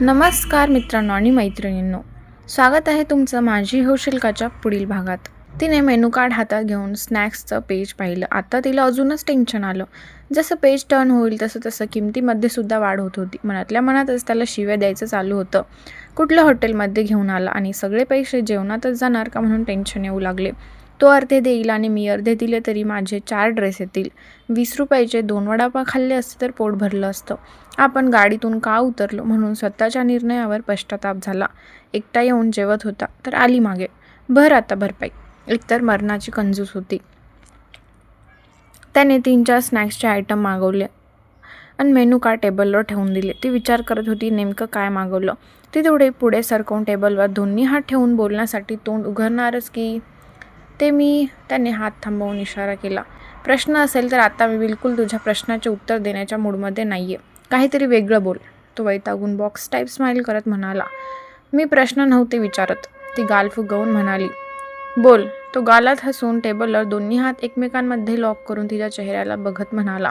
नमस्कार मित्रांनो आणि मैत्रिणींनो. स्वागत आहे तुमचं माझी हौशिल्काच्या पुढील भागात. तिने मेनू कार्ड हातात घेऊन स्नॅक्सचं पेज पाहिलं. आता तिला अजूनच टेन्शन आलं. जसं पेज टर्न होईल तसं तसं किमतीमध्ये सुद्धा वाढ होत होती. मनातल्या मनातच त्याला शिव्या द्यायचं चालू होतं. कुठलं हॉटेलमध्ये घेऊन आला आणि सगळे पैसे जेवणातच जाणार का म्हणून टेन्शन येऊ लागले. तो अर्धे देईल आणि मी अर्धे दिले तरी माझे चार ड्रेस येतील. वीस रुपयाचे दोन वडापाव खाल्ले असते तर पोट भरलं असतं. आपण गाडीतून का उतरलो म्हणून स्वतःच्या निर्णयावर पश्चाताप झाला. एकटा येऊन जेवत होता तर आली मागे. भर आता भरपाई. एकतर मरणाची कंजूस होती. त्याने तीन चार स्नॅक्सचे आयटम मागवले आणि मेनू कार्ड टेबलवर ठेवून दिले. ती विचार करत होती नेमकं काय मागवलं? ती तेवढे पुढे सरकवून टेबलवर दोन्ही हात ठेवून बोलण्यासाठी तोंड उघडणारच की ते मी त्याने हात थांबवून इशारा केला. प्रश्न असेल तर आता मी बिलकुल तुझ्या प्रश्नाचे उत्तर देण्याच्या मूडमध्ये नाही आहे काहीतरी वेगळं बोल. तो वैतागून बॉक्स टाईप स्माईल करत म्हणाला. मी प्रश्न नव्हते विचारत. ती गाल फुगवून म्हणाली बोल. तो गालात हसून टेबलवर दोन्ही हात एकमेकांमध्ये लॉक करून तिच्या चेहऱ्याला बघत म्हणाला.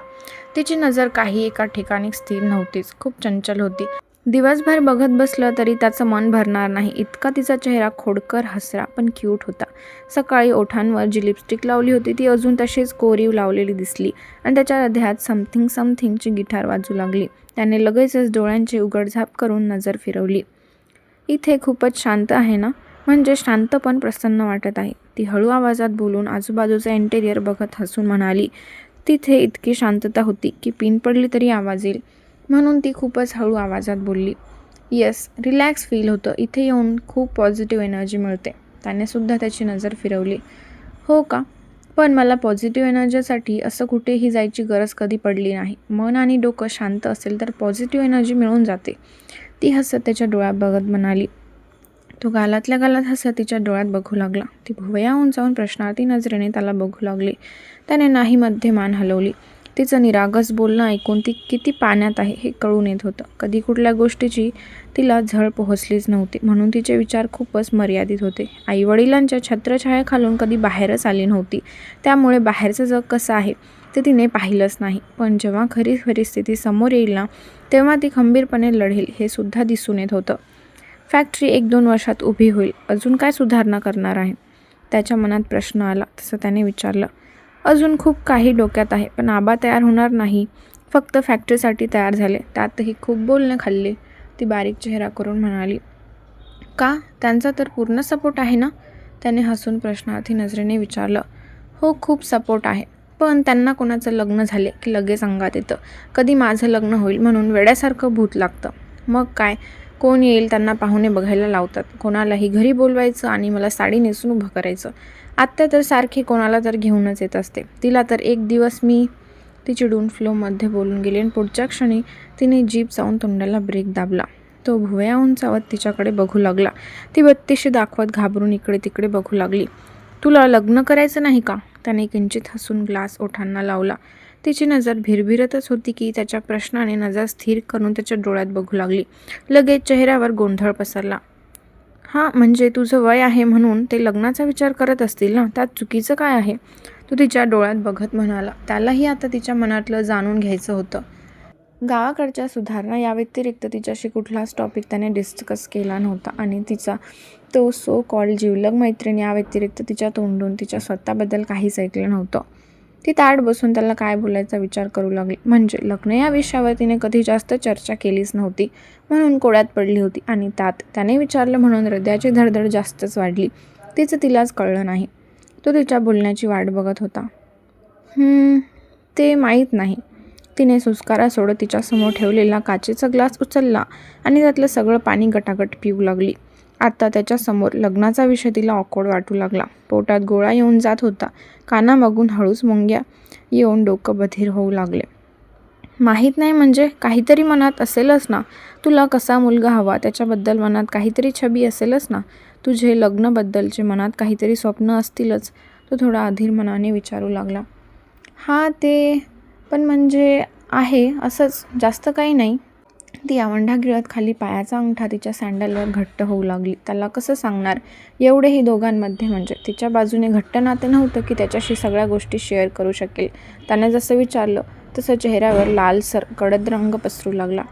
तिची नजर काही एका ठिकाणी स्थिर नव्हतीच. खूप चंचल होती. दिवसभर बघत बसलं तरी त्याचं मन भरणार नाही. इतका तिचा चेहरा खोडकर हसरा पण क्यूट होता. सकाळी ओठांवर जी लिपस्टिक लावली होती ती अजून तशीच कोरीव लावलेली दिसली आणि त्याच्या हृदयात समथिंग समथिंगची गिटार वाजू लागली. त्याने लगेचच डोळ्यांची उघडझाप करून नजर फिरवली. इथे खूपच शांत आहे ना? म्हणजे शांत पण प्रसन्न वाटत आहे. ती हळू आवाजात बोलून आजूबाजूचं इंटेरियर बघत हसून म्हणाली तिथे इतकी शांतता होती की पिन पडली तरी आवाज येईल. म्हणून ती खूपच हळू आवाजात बोलली. येस रिलॅक्स फील होतं. इथे येऊन खूप पॉझिटिव्ह एनर्जी मिळते. त्याने सुद्धा त्याची नजर फिरवली. हो का? पण मला पॉझिटिव्ह एनर्जीसाठी असं कुठेही जायची गरज कधी पडली नाही. मन आणि डोकं शांत असेल तर पॉझिटिव्ह एनर्जी मिळून जाते. ती हसत त्याच्या डोळ्यात बघत म्हणाली. तो गालातल्या गालात हसत तिच्या डोळ्यात बघू लागला. ती भुवया उंचावून प्रश्नार्थी नजरेने त्याला बघू लागली. त्याने नाही मध्ये मान हलवली. तिचं निरागस बोलणं ऐकून ती किती पाण्यात आहे हे कळून येत होतं. कधी कुठल्या गोष्टीची तिला झळ पोहोचलीच नव्हती. म्हणून तिचे विचार खूपच मर्यादित होते. आईवडिलांच्या छत्रछायाखालून कधी बाहेरच आली नव्हती. त्यामुळे बाहेरचं जग कसं आहे ते तिने पाहिलंच नाही. पण जेव्हा खरी परिस्थिती समोर येईल ना तेव्हा ती खंबीरपणे लढेल हे सुद्धा दिसून येत होतं. फॅक्टरी एक दोन वर्षात उभी होईल. अजून काय सुधारणा करणार आहे? त्याच्या मनात प्रश्न आला तसं त्याने विचारलं. अजून खूप काही डोक्यात आहे पण आबा तयार होणार नाही. फक्त फॅक्टरीसाठी तयार झाले. त्यातही खूप बोलणे खाल्ले. ती बारीक चेहरा करून म्हणाली का? त्यांचा तर पूर्ण सपोर्ट आहे ना? त्याने हसून प्रश्नार्थी नजरेने विचारलं हो खूप सपोर्ट आहे. पण त्यांना कोणाचं लग्न झाले की लगेच अंगात येतं. कधी माझं लग्न होईल म्हणून वेड्यासारखं भूत लागतं. मग काय? कोण येईल त्यांना पाहुणे बघायला लावतात. कोणालाही घरी बोलवायचं आणि मला साडी नेसून उभं करायचं. आत्या तर सारखी कोणाला तर घेऊनच येत असते. तिला तर एक दिवस मी ती चिडून फ्लोमध्ये बोलून गेली आणि पुढच्या क्षणी तिने जीप जाऊन तोंडाला ब्रेक दाबला. तो भुवया उंचावत तिच्याकडे बघू लागला. ती बत्तीशी दाखवत घाबरून इकडे तिकडे बघू लागली. तुला लग्न करायचं नाही का? त्याने किंचित हसून ग्लास ओठांना लावला. तिची नजर भिरभिरतच होती की त्याच्या प्रश्नाने नजर स्थिर करून त्याच्या डोळ्यात बघू लागली. लगेच चेहऱ्यावर गोंधळ पसरला. हां म्हणजे तुझं वय आहे म्हणून ते लग्नाचा विचार करत असतील ना? त्यात चुकीचं काय आहे? तो तिच्या डोळ्यात बघत म्हणाला. त्यालाही आता तिच्या मनातलं जाणून घ्यायचं होतं. गावाकडच्या सुधारणा या व्यतिरिक्त तिच्याशी कुठलाच टॉपिक त्याने डिस्कस केला नव्हता आणि तिचा तो सो कॉल जिवलग मैत्रीण या व्यतिरिक्त तिच्या तोंडून तिच्या स्वतःबद्दल काहीच ऐकलं नव्हतं. ती ताट बसून त्याला काय बोलायचा विचार करू लागली. म्हणजे लग्न या विषयावर तिने कधी जास्त चर्चा केलीच नव्हती. म्हणून कोड्यात पडली होती आणि त्यात त्याने विचारलं म्हणून हृदयाची धडधड जास्तच वाढली. तिचं तिलाच कळलं नाही. तो तिच्या बोलण्याची वाट बघत होता. ते माहीत नाही तिने सुस्कारा सोडत तिच्यासमोर ठेवलेला काचेचा ग्लास उचलला आणि त्यातलं सगळं पाणी गटागट पिऊ लागली. आता त्याच्यासमोर लग्नाचा विषय तिला ऑकवर्ड वाटू लागला. पोटात गोळा येऊन जात होता. कानामागून हळूच मुंग्या येऊन डोकं बधीर होऊ लागले. माहीत नाही म्हणजे काहीतरी मनात असेलच ना. तुला कसा मुलगा हवा त्याच्याबद्दल मनात काहीतरी छबी असेलच ना. तुझे लग्नाबद्दलचे मनात काहीतरी स्वप्न असतीलच. तो थोडा अधीर मनाने विचारू लागला. हां ते पण म्हणजे आहे असंच. जास्त काही नाही. ती आवंढा गिळत खाली पायाचा अंगठा तिच्या सँडलवर घट्ट होऊ लागली. त्याला कसं सांगणार? एवढेही दोघांमध्ये म्हणजे. तिच्या बाजूने घट्ट नाते नव्हतं की त्याच्याशी सगळ्या गोष्टी शेअर करू शकेल. त्याने जसं विचारलं तसं चेहऱ्यावर लालसर कडद रंग पसरू लागला.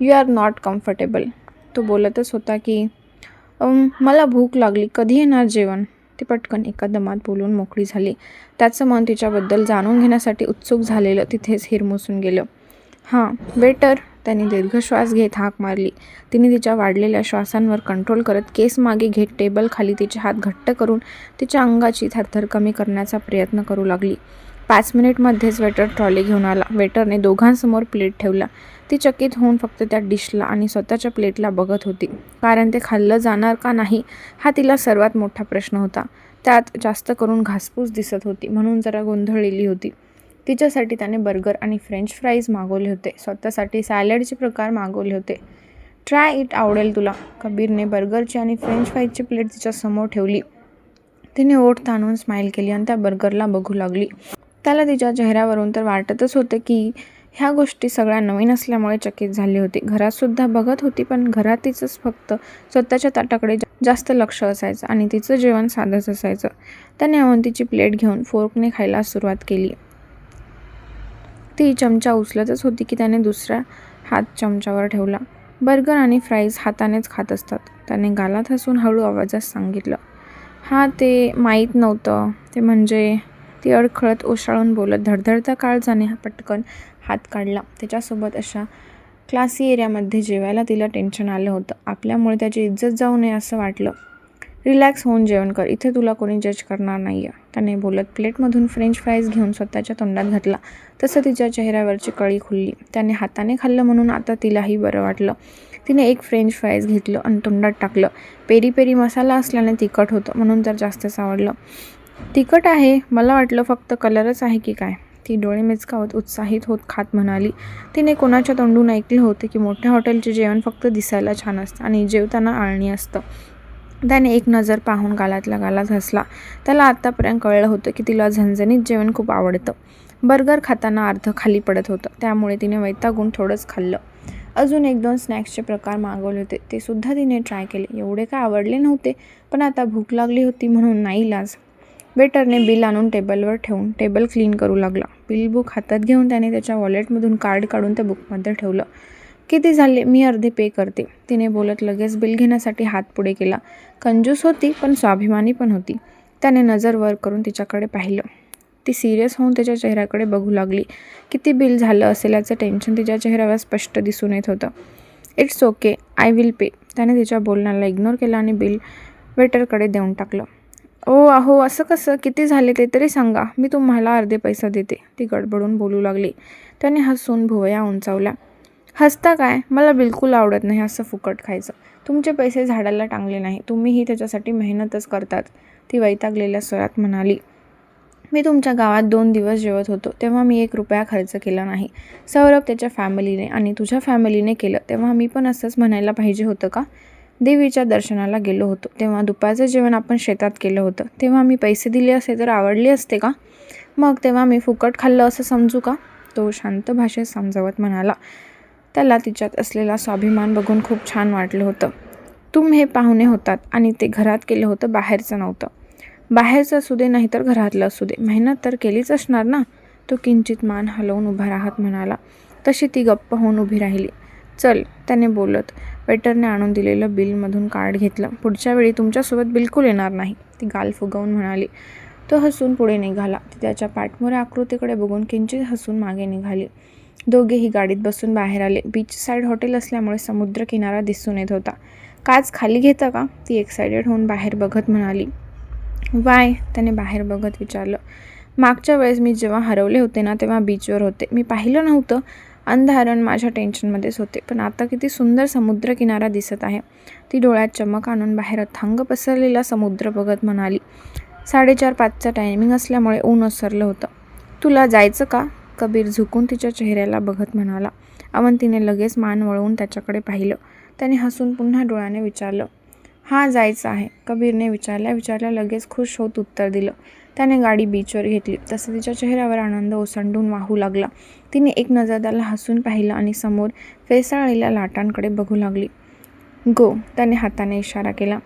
यू आर नॉट कम्फर्टेबल तो बोलतच होता की मला भूक लागली. कधी येणार जेवण? ती पटकन एका दमात बोलून मोकळी झाली. त्याचं मन तिच्याबद्दल जाणून घेण्यासाठी उत्सुक झालेलं तिथेच हिरमुसून गेलं. हां वेटर त्याने दीर्घ श्वास घेत हाक मारली. तिने तिच्या वाढलेल्या श्वासांवर कंट्रोल करत केस मागे घेत टेबल खाली तिचे हात घट्ट करून तिच्या अंगाची थरथर कमी करण्याचा प्रयत्न करू लागली. पाच मिनिटमध्येच वेटर ट्रॉली घेऊन आला. वेटरने दोघांसमोर प्लेट ठेवला. ती चकित होऊन फक्त त्या डिशला आणि स्वतःच्या प्लेटला बघत होती. कारण ते खाल्लं जाणार का नाही हा तिला सर्वात मोठा प्रश्न होता. त्यात जास्त करून घासपूस दिसत होती. म्हणून जरा गोंधळलेली होती. तिच्यासाठी त्याने बर्गर आणि फ्रेंच फ्राईज मागवले होते. स्वतःसाठी सॅलडचे प्रकार मागवले होते. ट्राय इट आवडेल तुला. कबीरने बर्गरची आणि फ्रेंच फ्राईजची प्लेट तिच्यासमोर ठेवली. तिने ओठ ताणून स्माईल केली आणि त्या बर्गरला बघू लागली. त्याला तिच्या चेहऱ्यावरून तर वाटतच होतं की ह्या गोष्टी सगळ्या नवीन असल्यामुळे चकित झाली होती. घरातसुद्धा बघत होती पण घरात तिचंच फक्त स्वतःच्या ताटाकडे जास्त लक्ष असायचं आणि तिचं जेवण साधंच असायचं. त्याने अवंतीची प्लेट घेऊन फोर्कने खायला सुरुवात केली. ती चमचा उचलतच होती की त्याने दुसरा हात चमच्यावर ठेवला. बर्गर आणि फ्राईज हातानेच खात असतात. त्याने गालात हसून हळू आवाजात सांगितलं हां ते माहीत नव्हतं. ते म्हणजे ती अडखळत ओशाळून बोलत धडधडता काळ जाणे हा पटकन हात काढला. त्याच्यासोबत अशा क्लासी एरियामध्ये जेवायला तिला टेन्शन आलं होतं. आपल्यामुळे त्याची इज्जत जाऊ नये असं वाटलं. रिलॅक्स होऊन जेवण कर. इथे तुला कोणी जज करणार नाही आहे त्याने बोलत प्लेटमधून फ्रेंच फ्राईज घेऊन स्वतःच्या तोंडात घातला. तसं तिच्या चेहऱ्यावरची कळी खुलली. त्याने हाताने खाल्लं म्हणून आता तिलाही बरं वाटलं. तिने एक फ्रेंच फ्राईज घेतलं आणि तोंडात टाकलं. पेरी पेरी मसाला असल्याने तिखट होतं म्हणून तर जास्तच आवडलं तिखट आहे. मला वाटलं फक्त कलरच आहे की काय? ती डोळे मिचकावत उत्साहित होत खात म्हणाली. तिने कोणाच्या तोंडून ऐकले होते की मोठ्या हॉटेलचे जेवण फक्त दिसायला छान असतं आणि जेवताना आळणी असतं. त्याने एक नजर पाहून गालातल्या गालात हसला. त्याला आत्तापर्यंत कळलं होतं की तिला झणझणीत जेवण खूप आवडतं. बर्गर खाताना अर्ध खाली पडत होतं. त्यामुळे तिने वैतागून थोडंच खाल्लं. अजून एक दोन स्नॅक्सचे प्रकार मागवले होते. ते सुद्धा तिने ट्राय केले. एवढे काय आवडले नव्हते पण आता भूक लागली होती म्हणून नाही लाज. वेटरने बिल आणून टेबलवर ठेवून टेबल क्लीन करू लागला. बिल बुक हातात घेऊन त्याने त्याच्या वॉलेटमधून कार्ड काढून त्या बुकमध्ये ठेवलं. किती झाले? मी अर्धे पे करते. तिने बोलत लगेच बिल घेण्यासाठी हात पुढे केला. कंजूस होती पण स्वाभिमानी पण होती. त्याने नजर वर करून तिच्याकडे पाहिलं. ती सिरियस होऊन त्याच्या चेहऱ्याकडे बघू लागली. किती बिल झालं असेल याचं टेन्शन तिच्या चेहऱ्यावर स्पष्ट दिसून येत होतं. It's okay I will pay. त्याने तिच्या बोलण्याला इग्नोर केला आणि बिल वेटरकडे देऊन टाकलं. ओ अहो असं कसं? किती झाले ते तरी सांगा. मी तुम्हाला अर्धे पैसा देते. ती गडबडून बोलू लागली. त्याने हसून भुवया उंचावल्या. हसता काय? मला बिलकुल आवडत नाही असं फुकट खायचं. तुमचे पैसे झाडाला टांगले नाही. तुम्हीही त्याच्यासाठी मेहनतच करतात ती वैतागलेल्या स्वरात म्हणाली. मी तुमच्या गावात दोन दिवस जेवत होतो. तेव्हा मी एक रुपया खर्च केला नाही. सौरभ त्याच्या फॅमिलीने आणि तुझ्या फॅमिलीने केलं. तेव्हा मी पण असंच म्हणायला पाहिजे होतं का? देवीच्या दर्शनाला गेलो होतो. तेव्हा दुपारचं जेवण आपण शेतात केलं होतं. तेव्हा मी पैसे दिले असते तर आवडले असते का? मग तेव्हा मी फुकट खाल्लं असं समजू का? तो शांत भाषेत समजावत म्हणाला. त्याला तिच्यात असलेला स्वाभिमान बघून खूप छान वाटलं होतं. तुम हे पाहुणे होतात आणि ते घरात केलं होतं बाहेरचं नव्हतं. बाहेरचं असू दे नाही तर घरातलं असू दे. मेहनत तर केलीच असणार ना? तो किंचित मान हलवून उभा राहत म्हणाला. तशी ती गप्प होऊन उभी राहिली. चल त्याने बोलत वेटरने आणून दिलेलं बिलमधून कार्ड घेतलं. पुढच्या वेळी तुमच्यासोबत बिलकुल येणार नाही. ती गाल फुगवून म्हणाली. तो हसून पुढे निघाला. ती त्याच्या पाठमोऱ्या आकृतीकडे बघून किंचित हसून मागे निघाली. दोघेही गाडीत बसून बाहेर आले. बीच साईड हॉटेल असल्यामुळे समुद्र किनारा दिसून येत होता. काच खाली घेता का? ती एक्सायटेड होऊन बाहेर बघत म्हणाली. वाय त्याने बाहेर बघत विचारलं. मागच्या वेळेस मी जेव्हा हरवले होते ना तेव्हा बीचवर होते. मी पाहिलं नव्हतं. अंधारण माझ्या टेन्शनमध्येच होते. पण आता किती सुंदर समुद्रकिनारा दिसत आहे. ती डोळ्यात चमक आणून बाहेर अथांग पसरलेला समुद्र बघत म्हणाली. साडेचार पाचचा टायमिंग असल्यामुळे ऊन ओसरलं होतं. तुला जायचं का? कबीर झुकून तिच्या चेहऱ्याला बघत म्हणाला अवंतीने लगेच मान वळवून त्याच्याकडे पाहिलं. त्याने हसून पुन्हा डोळ्याने विचारलं हां जायचं आहे. कबीरने विचारल्या विचारल्या लगेच खुश होत उत्तर दिलं त्याने गाडी बीचवर घेतली. तसं तिच्या चेहऱ्यावर आनंद ओसंडून वाहू लागला. तिने एक नजर त्याला हसून पाहिलं आणि समोर फेसाळलेल्या लाटांकडे बघू लागली. गो त्याने हाताने इशारा केला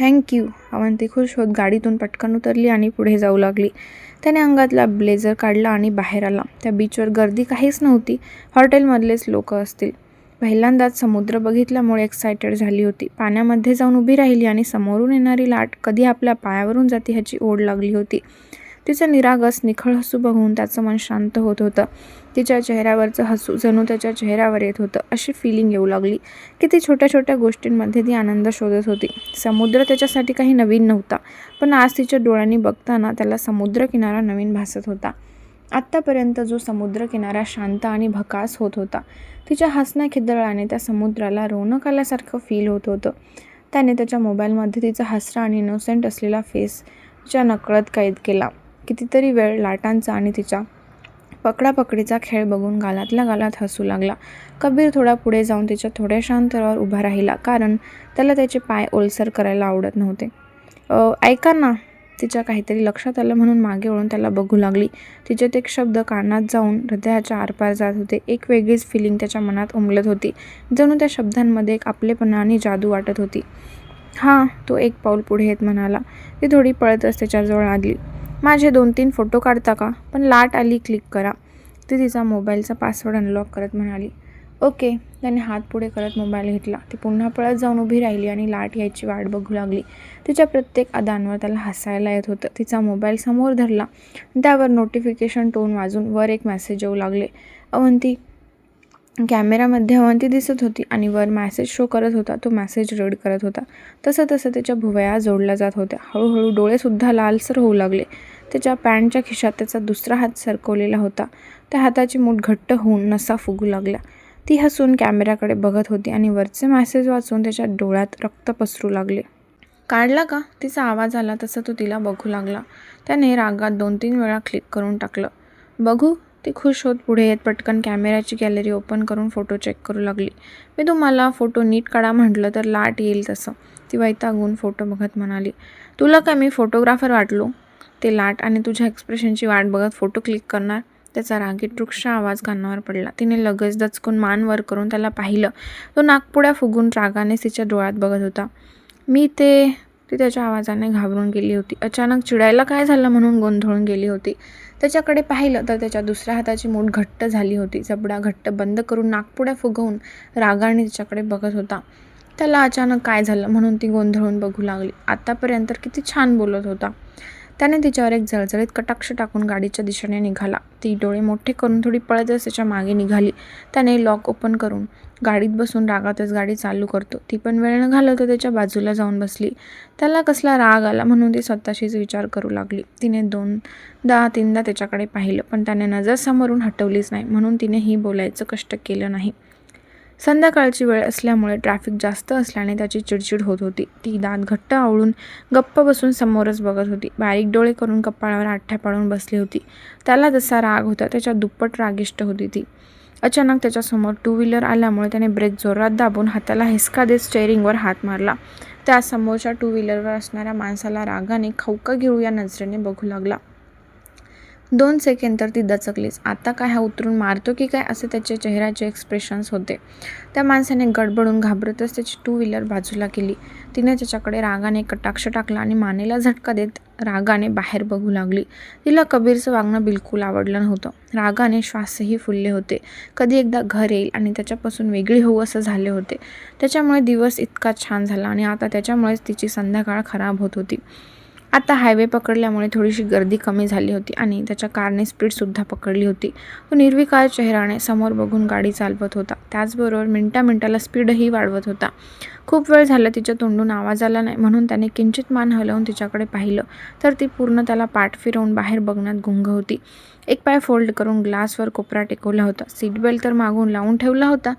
थँक्यू अवंती खुश होत गाडीतून पटकन उतरली आणि पुढे जाऊ लागली. त्याने अंगातला ब्लेझर काढला आणि बाहेर आला. त्या बीचवर गर्दी काहीच नव्हती. हॉटेलमधलेच लोक असतील. पहिल्यांदाच समुद्र बघितल्यामुळे एक्सायटेड झाली होती. पाण्यामध्ये जाऊन उभी राहिली आणि समोरून येणारी लाट कधी आपल्या पायावरून जाते ह्याची ओढ लागली होती. तिचं निरागस निखळ हसू बघून त्याचं मन शांत होत होतं. तिच्या चेहऱ्यावरचं हसू जणू त्याच्या चेहऱ्यावर येत होतं. अशी फिलिंग येऊ लागली की ती छोट्या छोट्या गोष्टींमध्ये ती आनंद शोधत होती. समुद्र त्याच्यासाठी काही नवीन नव्हता पण आज तिच्या डोळ्यांनी बघताना त्याला समुद्रकिनारा नवीन भासत होता. आत्तापर्यंत जो समुद्रकिनारा शांत आणि भकास होत होता तिच्या हसण्या खिदळाने त्या समुद्राला रोनक आल्यासारखं फील होत होतं. त्याने त्याच्या मोबाईलमध्ये तिचा हसरा आणि इनोसेंट असलेला फेस तिच्या नकळत कैद केला. कितीतरी वेळ लाटांचा आणि तिच्या पकडापकडीचा खेळ बघून गालातल्या गालात हसू लागला. कबीर थोडा पुढे जाऊन तिच्या थोड्याशा अंतरावर उभा राहिला कारण त्याला त्याचे पाय ओलसर करायला आवडत नव्हते. ऐका ना तिच्या काहीतरी लक्षात आलं म्हणून मागे वळून त्याला बघू लागली. तिचे ते शब्द कानात जाऊन हृदयाच्या आरपार जात होते. एक वेगळीच फिलिंग त्याच्या मनात उमलत होती. जणू त्या शब्दांमध्ये एक आपलेपणा आणि जादू वाटत होती. हां तो एक पाऊल पुढे येत म्हणाला. ती थोडी पळतच त्याच्याजवळ आली. माझे दोन तीन फोटो काढता का? पण लाट आली क्लिक करा. ती तिचा मोबाईलचा पासवर्ड अनलॉक करत म्हणाली. ओके. त्याने हात पुढे करत मोबाईल घेतला. ती पुन्हा पळत जाऊन उभी राहिली आणि लाट यायची वाट बघू लागली. तिच्या प्रत्येक अदांवर त्याला हसायला येत होतं. तिचा मोबाईल समोर धरला. त्यावर नोटिफिकेशन टोन वाजून वर एक मेसेज येऊ लागले. अवंती कॅमेरामध्ये अवंती दिसत होती आणि वर मॅसेज शो करत होता. तो मॅसेज रीड करत होता. तसं तसं त्याच्या भुवया जोडल्या जात होत्या. हळूहळू डोळेसुद्धा लालसर होऊ लागले. त्याच्या पॅन्टच्या खिशात त्याचा दुसरा हात सरकवलेला होता. त्या हाताची मूठ घट्ट होऊन नसा फुगू लागला. ती हसून कॅमेऱ्याकडे बघत होती आणि वरचे मॅसेज वाचून त्याच्या डोळ्यात रक्त पसरू लागले. काढला का? तिचा आवाज आला तसं तो तिला बघू लागला. त्याने रागात दोन तीन वेळा क्लिक करून टाकलं. बघू. ती खुश होत पुढे येत पटकन कॅमेऱ्याची गॅलरी ओपन करून फोटो चेक करू लागली. मी तुम्हाला फोटो नीट काढा म्हटलं तर लाट येईल तसं. ती वैतागून फोटो बघत म्हणाली. तुला काय मी फोटोग्राफर वाटलो? ते लाट आणि तुझ्या एक्सप्रेशनची वाट बघत फोटो क्लिक करणार. त्याचा रागीट वृक्ष आवाज कानावर पडला. तिने लगेच दचकून मान वर करून त्याला पाहिलं. तो नागपुड्या फुगून रागाने तिच्या डोळ्यात बघत होता. मी ते ती त्याच्या आवाजाने घाबरून गेली होती. अचानक चिडायला काय झालं म्हणून गोंधळून गेली होती. त्याच्याकडे पाहिलं तर त्याच्या दुसऱ्या हाताची मूठ घट्ट झाली होती. जबडा घट्ट बंद करून नागपुड्या फुगवून रागाने तिच्याकडे बघत होता. त्याला अचानक काय झालं म्हणून ती गोंधळून बघू लागली. आतापर्यंत किती छान बोलत होता. त्याने तिच्यावर एक जळजळीत कटाक्ष टाकून गाडीच्या दिशेने निघाला. ती डोळे मोठे करून थोडी पळतच त्याच्यामागे निघाली. त्याने लॉक ओपन करून गाडीत बसून रागातच गाडी चालू करतो. ती पण वेळ न घालवतो त्याच्या बाजूला जाऊन बसली. त्याला कसला राग आला म्हणून ती स्वतःशीच विचार करू लागली. तिने दोनदा तीनदा त्याच्याकडे पाहिलं पण त्याने नजर समोरून हटवलीच नाही. म्हणून तिने ही बोलायचं कष्ट केलं नाही. संध्याकाळची वेळ असल्यामुळे ट्रॅफिक जास्त असल्याने त्याची चिडचिड होत होती. ती दात घट्ट आवळून गप्प बसून समोरच बघत होती. बारीक डोळे करून कपाळावर आठ्या पाडून बसली होती. त्याला जसा राग होता त्याच्या दुप्पट रागिष्ट होती ती. अचानक त्याच्यासमोर टू व्हीलर आल्यामुळे त्याने ब्रेक जोरात दाबून हाताला हिसका देत स्टेअरिंगवर हात मारला. त्या समोरच्या टू व्हीलरवर असणाऱ्या माणसाला रागाने खौका घेऊ या नजरेने बघू लागला. दोन सेकंड तर ती दचकलीच. आता काय हा उतरून मारतो की काय असे त्याचे चेहऱ्याचे एक्सप्रेशन्स होते. त्या माणसाने गडबडून घाबरतच त्याची टू व्हीलर बाजूला केली. तिने त्याच्याकडे रागाने कटाक्ष टाकला आणि मानेला झटका देत रागाने बाहेर बघू लागली. तिला कबीरचं वागणं बिलकुल आवडलं नव्हतं. रागाने श्वासही फुलले होते. कधी एकदा घर येईल आणि त्याच्यापासून वेगळी होऊ असं झाले होते. त्याच्यामुळे दिवस इतका छान झाला आणि आता त्याच्यामुळेच तिची संध्याकाळ खराब होत होती. आता हायवे पकडल्यामुळे थोडीशी गर्दी कमी झाली होती आणि त्याच्या कारने स्पीडसुद्धा पकडली होती. तो निर्विकार चेहराने समोर बघून गाडी चालवत होता. त्याचबरोबर मिनटा मिनटाला स्पीडही वाढवत होता. खूप वेळ झाला तिच्या तोंडून आवाज आला नाही म्हणून त्याने किंचित मान हलवून तिच्याकडे पाहिलं. तर ती पूर्ण त्याला पाठ फिरवून बाहेर बघण्यात गुंग होती. एक पाय फोल्ड करून ग्लासवर कोपरा टेकवला होता. सीट बेल्ट तर मागून लावून ठेवला होता.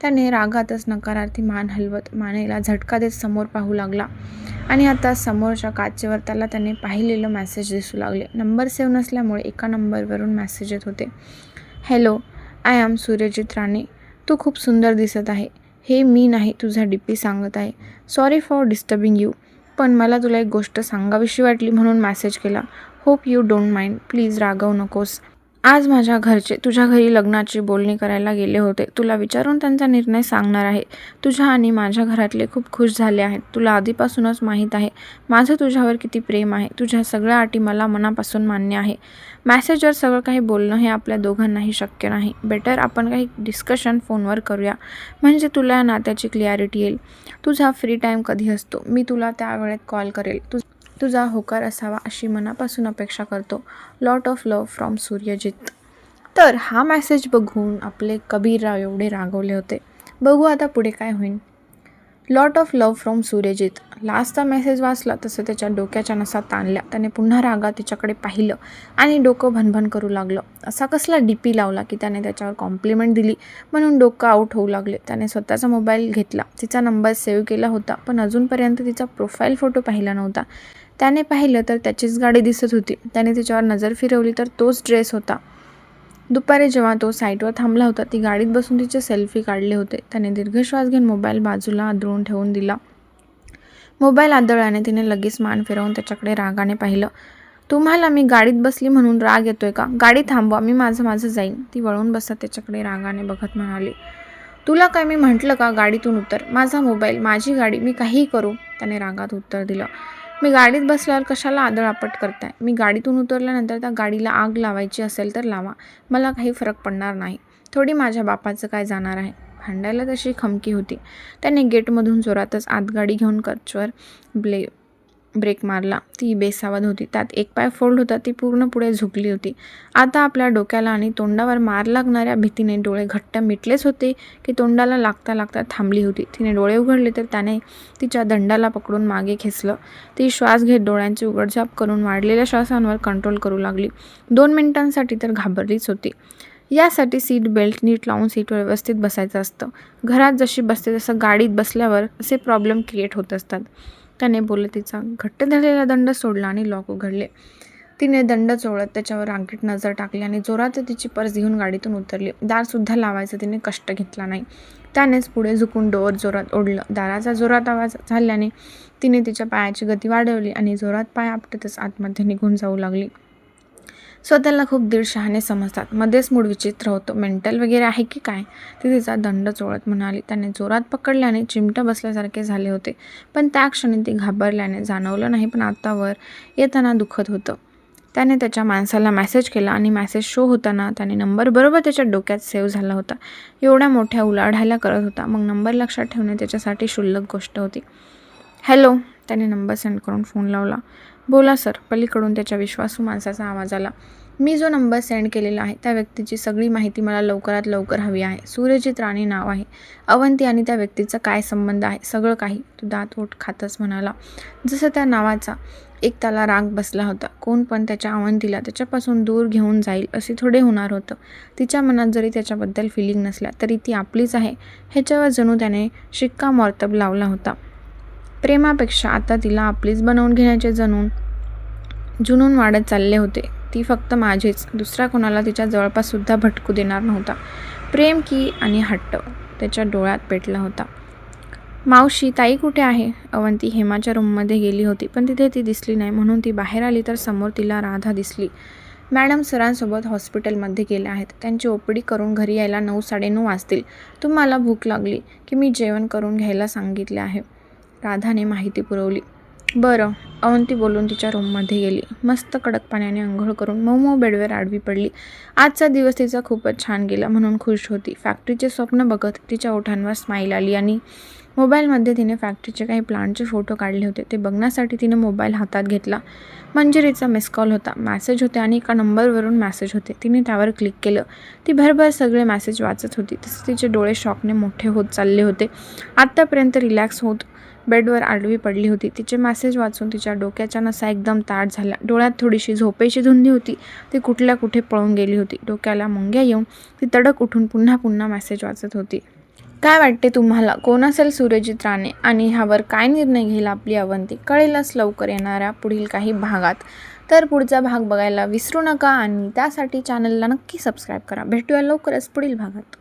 त्याने रागातच नकारार्थी मान हलवत मानेला झटका देत समोर पाहू लागला. आणि आता समोरच्या काचेवर त्याला त्याने पाहिलेलं मेसेज दिसू लागले. नंबर सेव्ह नसल्यामुळे एका नंबरवरून मेसेज येत होते. Hello I am Suryajit Rane तू खूप सुंदर दिसत आहे. हे मी नाही तुझा डी पी सांगत आहे. सॉरी फॉर डिस्टर्बिंग यू पण मला तुला एक गोष्ट सांगावीशी वाटली म्हणून मॅसेज केला. Hope you don't mind please रागवू नकोस. आज माझ्या घरचे तुझ्या घरी लग्नाची बोलणी करायला गेले होते. तुला विचारून त्यांचा निर्णय सांगणार आहे. तुझ्या आणि माझ्या घरातले खूप खुश झाले आहेत. तुला आधीपासूनच माहीत आहे. माझं तुझ्यावर किती प्रेम आहे. तुझ्या सगळ्या अटी मला मनापासून मान्य आहे. मॅसेजवर सगळं काही बोलणं हे आपल्या दोघांनाही शक्य नाही. बेटर आपण काही डिस्कशन फोनवर करूया. म्हणजे तुला या नात्याची क्लिअरिटी येईल. तुझा फ्री टाईम कधी असतो? मी तुला त्या वेळेत कॉल करेल. तुझ तुझा होकार असावा अशी मनापासून अपेक्षा करतो. Lot of love from Suryajit तर हा मॅसेज बघून आपले कबीरराव एवढे रागवले होते. बघू आता पुढे काय होईल lot of love from Suryajit लास्टचा message वाचला तसं त्याच्या डोक्याच्या नसा ताणल्या. त्याने पुन्हा रागा तिच्याकडे पाहिलं आणि डोकं भनभन करू लागलं. असा कसला डी पी लावला की त्याने त्याच्यावर कॉम्प्लिमेंट दिली. म्हणून डोकं आऊट होऊ लागले. त्याने स्वतःचा मोबाईल घेतला. तिचा नंबर सेव्ह केला होता पण अजूनपर्यंत तिचा प्रोफाईल फोटो पाहिला नव्हता. त्याने पाहिलं तर त्याचीच गाडी दिसत होती. त्याने तिच्यावर नजर फिरवली तर तोच ड्रेस होता. दुपारी जेव्हा तो साईटवर थांबला होता ती गाडीत बसून तिचे सेल्फी काढले होते. त्याने दीर्घ श्वास घेऊन मोबाईल बाजूला आदळून ठेवून दिला. मोबाईल आदळल्याने तिने लगेच मान फिरवून त्याच्याकडे रागाने पाहिलं. तुम्हाला मी गाडीत बसली म्हणून राग येतोय का? गाडी थांबवा मी माझं माझं जाईन. ती वळून बसत त्याच्याकडे रागाने बघत म्हणाली. तुला काय मी म्हटलं का? गाडीतून उतर. माझा मोबाईल माझी गाडी मी काहीही करू. त्याने रागात उत्तर दिलं. मी गाडीत बसल्यावर कशाला आदळापट करताय? मी गाडीतून उतरल्यानंतर त्या गाडीला आग लावायची असेल तर लावा. मला काही फरक पडणार नाही. थोडी माझ्या बापाचं काय जाणार आहे? भांडायला तशी खमकी होती. त्याने गेटमधून जोरातच आत गाडी घेऊन कचवर ब्ले ब्रेक मारला. ती बेसावध होती. त्यात एक पाय फोल्ड होता. ती पूर्ण पुढे झुकली होती. आता आपल्या डोक्याला आणि तोंडावर मार लागणाऱ्या भीतीने डोळे घट्ट मिटलेच होते की तोंडाला लागता लागता थांबली होती. तिने डोळे उघडले तर त्याने तिच्या दंडाला पकडून मागे खेचलं. ती श्वास घेत डोळ्यांची उघडझाप करून वाढलेल्या श्वासांवर कंट्रोल करू लागली. दोन मिनिटांसाठी तर घाबरलीच होती. यासाठी सीट बेल्ट नीट लावून सीटवर व्यवस्थित बसायचं असतं. घरात जशी बसते तसं गाडीत बसल्यावर असे प्रॉब्लेम क्रिएट होत असतात. त्याने बोलत तिचा घट्ट धरलेला दंड सोडला आणि लॉक उघडले. तिने दंड चोळत त्याच्यावर रांगीट नजर टाकली आणि जोरात तिची पर्स घेऊन गाडीतून उतरली. दारसुद्धा लावायचं तिने कष्ट घेतला नाही. त्यानेच पुढे झुकून डोअर जोरात ओढलं. दाराचा जोरात आवाज झाल्याने तिने तिच्या पायाची गती वाढवली आणि जोरात पाय आपटतच आतमध्ये निघून जाऊ लागली. स्वतःला खूप दीड शहाणे समजतात. मध्येच मूड विचित्र होतो. मेंटल वगैरे आहे की काय? ती तिचा दंड चोळत म्हणाली. त्याने जोरात पकडल्याने चिमटं बसल्यासारखे झाले होते. पण त्या क्षणी ती घाबरल्याने जाणवलं नाही पण आतावर येताना दुखत होतं. त्याने त्याच्या माणसाला मॅसेज केला आणि मॅसेज शो होताना त्याने नंबर बरोबर त्याच्या डोक्यात सेव्ह झाला होता. एवढ्या मोठ्या उलाढायला करत होता. मग नंबर लक्षात ठेवणे त्याच्यासाठी क्षुल्लक गोष्ट होती. हॅलो त्याने नंबर सेंड करून फोन लावला. बोला सर पलीकडून त्याच्या विश्वासू माणसाचा आवाज आला. मी जो नंबर सेंड केलेला आहे त्या व्यक्तीची सगळी माहिती मला लवकरात लवकर हवी आहे. सूर्यजित राणी नाव आहे. अवंती आणि त्या व्यक्तीचा काय संबंध आहे? सगळं काही तो दात ओठ खातच म्हणाला. जसं त्या नावाचा एक त्याला राग बसला होता. कोण पण त्याच्या अवंतीला त्याच्यापासून दूर घेऊन जाईल असे थोडे होणार होतं. तिच्या मनात जरी त्याच्याबद्दल फिलिंग नसल्या तरी ती आपलीच आहे. ह्याच्यावर जणू त्याने शिक्का मॉर्तब लावला होता. प्रेमापेक्षा आता तिला आपलीच बनवून घेण्याचे जणून जुनून वाढत चालले होते. ती फक्त माझेच. दुसऱ्या कोणाला तिच्या जवळपाससुद्धा भटकू देणार नव्हता. प्रेम की आणि हट्ट त्याच्या डोळ्यात पेटला होता. मावशी ताई कुठे आहे? अवंती हेमाच्या रूममध्ये गेली होती पण तिथे ती दिसली नाही. म्हणून ती बाहेर आली तर समोर तिला राधा दिसली. मॅडम सरांसोबत हॉस्पिटलमध्ये गेल्या आहेत. त्यांची ओपीडी करून घरी यायला नऊ साडेनऊ वाजतील. तुम्हाला भूक लागली की मी जेवण करून घ्यायला सांगितले आहे. राधाने माहिती पुरवली. बरं अवंती बोलून तिच्या रूममध्ये गेली. मस्त कडक पाण्याने अंघोळ करून मऊ मऊ बेडवर आडवी पडली. आजचा दिवस तिचा खूपच छान गेला म्हणून खुश होती. फॅक्टरीचे स्वप्न बघत तिच्या ओठांवर स्माईल आली आणि मोबाईलमध्ये तिने फॅक्टरीचे काही प्लांटचे फोटो काढले होते. ते बघण्यासाठी तिने मोबाईल हातात घेतला. मंजिरीचा मिस कॉल होता. मॅसेज होते आणि एका नंबरवरून मॅसेज होते. तिने त्यावर क्लिक केलं. ती भरभर सगळे मॅसेज वाचत होती. तसे तिचे डोळे शॉकने मोठे होत चालले होते. आत्तापर्यंत रिलॅक्स होत बेडवर आडवी पडली होती. तिचे मॅसेज वाचून तिच्या डोक्याच्या नसा एकदम ताट झाला डोळ्यात थोडीशी झोपेची धुंदी होती. ती कुठल्या कुठे पळून गेली होती. डोक्याला मुंग्या येऊन ती तडक उठून पुन्हा पुन्हा मॅसेज वाचत होती. काय वाटते तुम्हाला? कोण असेल सूर्यजित राणे? आणि ह्यावर काय निर्णय घेईल आपली अवंती? कळेलच लवकर येणाऱ्या पुढील काही भागात. तर पुढचा भाग बघायला विसरू नका आणि त्यासाठी चॅनलला नक्की सबस्क्राईब करा. भेटूया लवकरच पुढील भागात.